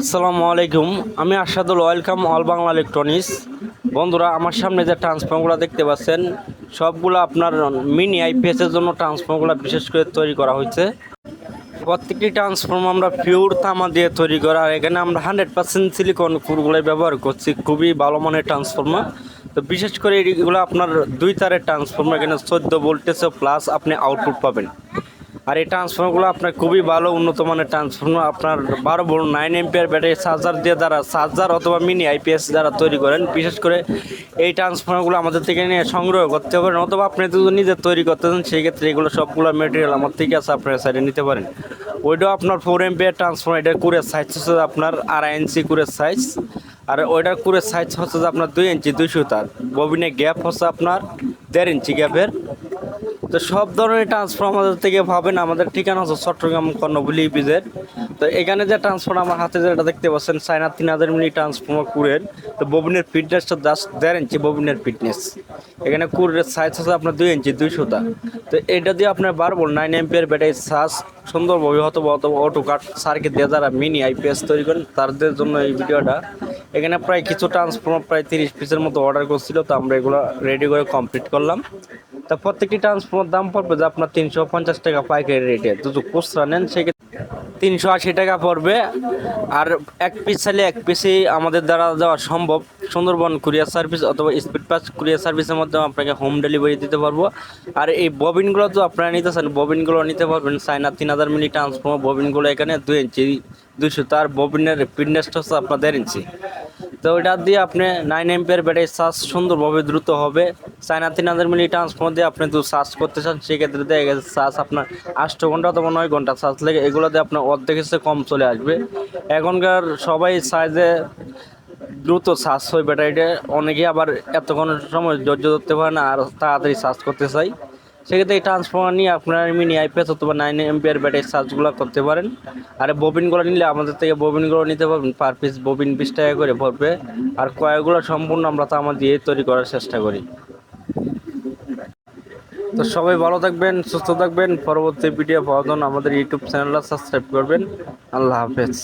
আসসালামু আলাইকুম। আমি Ashadul welcome all Bangla electronics বন্ধুরা, আমার সামনে যে ট্রান্সফর্মগুলো দেখতে পাচ্ছেন, সবগুলো আপনার মিনি আইপিএসের জন্য ট্রান্সফর্মগুলো বিশেষ করে তৈরি করা হয়েছে। প্রত্যেকটি ট্রান্সফর্ম আমরা পিওর তামা দিয়ে তৈরি করা, আর এখানে আমরা হান্ড্রেড পার্সেন্ট সিলিকন কুরগুলো ব্যবহার করছি। খুবই ভালো মানের ট্রান্সফর্মার তো বিশেষ করে এগুলো আপনার দুই তারের ট্রান্সফর্মার এখানে চোদ্দ ভোল্টেজে প্লাস আপনি আউটপুট পাবেন। আর এই ট্রান্সফর্মারগুলো আপনার খুবই ভালো, উন্নত মানের ট্রান্সফর্মার আপনার বারো volt nine ampere battery charger দিয়ে দ্বারা চার্জার অথবা মিনি আইপিএস দ্বারা তৈরি করেন, বিশেষ করে এই ট্রান্সফর্মারগুলো আমাদের থেকে নিয়ে সংগ্রহ করতে পারেন অথবা আপনি যদি নিজে তৈরি করতে চান সেই ক্ষেত্রে এগুলো সবগুলো মেটেরিয়াল আমার থেকে আছে, আপনার সাইডে নিতে পারেন। ওইটাও আপনার ফোর এম্পিয়ার ট্রান্সফর্মার এটা কুরের সাইজ হচ্ছে আপনার আড়াই ইঞ্চি কুরের সাইজ আর ওইটার কুরের সাইজ হচ্ছে আপনার দুই ইঞ্চি দুইশো তার ববিনের গ্যাপ হচ্ছে আপনার দেড় ইঞ্চি গ্যাপের তো সব ধরনের ট্রান্সফার আমাদের থেকে পাবেন। আমাদের ঠিকানা হচ্ছে চট্টগ্রাম কর্ণবুলি বিজের তো এখানে যে ট্রান্সফার আমার হাতে যেটা দেখতে পাচ্ছেন চায়না তিন হাজার মিলি ট্রান্সফর্মার কুরের। তো ববিনের ফিটনেসটা জাস্ট দেড় ইঞ্চি ববিনের ফিটনেস এখানে কুরের সাইজ হচ্ছে আপনার দুই ইঞ্চি দুইশো তা এটা দিয়ে আপনার বারবো নাইন এমপিয়ার ব্যাটারি চার্জ সুন্দরভাবে অথবা অটো কাট সার্কিট দিয়ে যারা মিনি আইপিএস তৈরি করেন, তাদের জন্য এই ভিডিওটা এখানে প্রায় কিছু ট্রান্সফর্মার প্রায় তিরিশ পিসের মতো অর্ডার করছিল, তো আমরা এগুলো রেডি করে কমপ্লিট করলাম। তা প্রত্যেকটি ট্রান্সফর্মার দাম পড়বে যে আপনার তিনশো পঞ্চাশ টাকা পাইকারি রেটে যদি খুচরা নেন, সেক্ষেত্রে তিনশো আশি টাকা পড়বে। আর এক পিস চাইলে এক পিসেই আমাদের দ্বারা দেওয়া সম্ভব। সুন্দরবন কুরিয়ার সার্ভিস অথবা স্পিড পাস কুরিয়ার সার্ভিসের মাধ্যমে আপনাকে হোম ডেলিভারি দিতে পারব। আর এই ববিনগুলো তো আপনারা নিতে চান ববিনগুলো নিতে পারবেন। চাইনা তিন হাজার মিলি ট্রান্সফর্মার ববিনগুলো এখানে দুই ইঞ্চি দুইশো। তার ববিনের ফিটনেসটা হচ্ছে আপনার দেড় ইঞ্চি তো ওইটা দিয়ে আপনি নাইন এম্পিয়ার ব্যাটারি চার্জ সুন্দরভাবে দ্রুত হবে। চায়না তিন হাজার মিলি ট্রান্সফর্মার দিয়ে আপনি যদি চার্জ করতে চান, সেক্ষেত্রে দেখা গেছে চার্জ আপনার আষ্ট ঘণ্টা অথবা নয় ঘণ্টা চার্জ লেগে। এগুলো দিয়ে আপনার অর্ধেক এসে কম চলে আসবে। এখনকার সবাই চায় যে দ্রুত চার্জ হয় ব্যাটারিটা অনেকেই আবার এতক্ষণ সময় ধৈর্য ধরতে পারে না, আর তাড়াতাড়ি চার্জ করতে চাই সেক্ষেত্রে এই ট্রান্সফর্মার নিয়ে আপনার মিনি আইপিএস অথবা নাইন এমপিআর ব্যাটারি চার্জগুলো করতে পারেন। আর ববিনগুলো নিলে আমাদের থেকে ববিনগুলো নিতে পারবেন। পার পিস ববিন বিশ টাকা করে পড়বে। আর কয়েকগুলো সম্পূর্ণ আমরা তো আমার দিয়ে তৈরি করার চেষ্টা করি। তো সবাই ভালো থাকবেন, সুস্থ থাকবেন। পরবর্তী ভিডিও পাওয়ার জন্য আমাদের ইউটিউব চ্যানেলটা সাবস্ক্রাইব করবেন। আল্লাহ হাফেজ।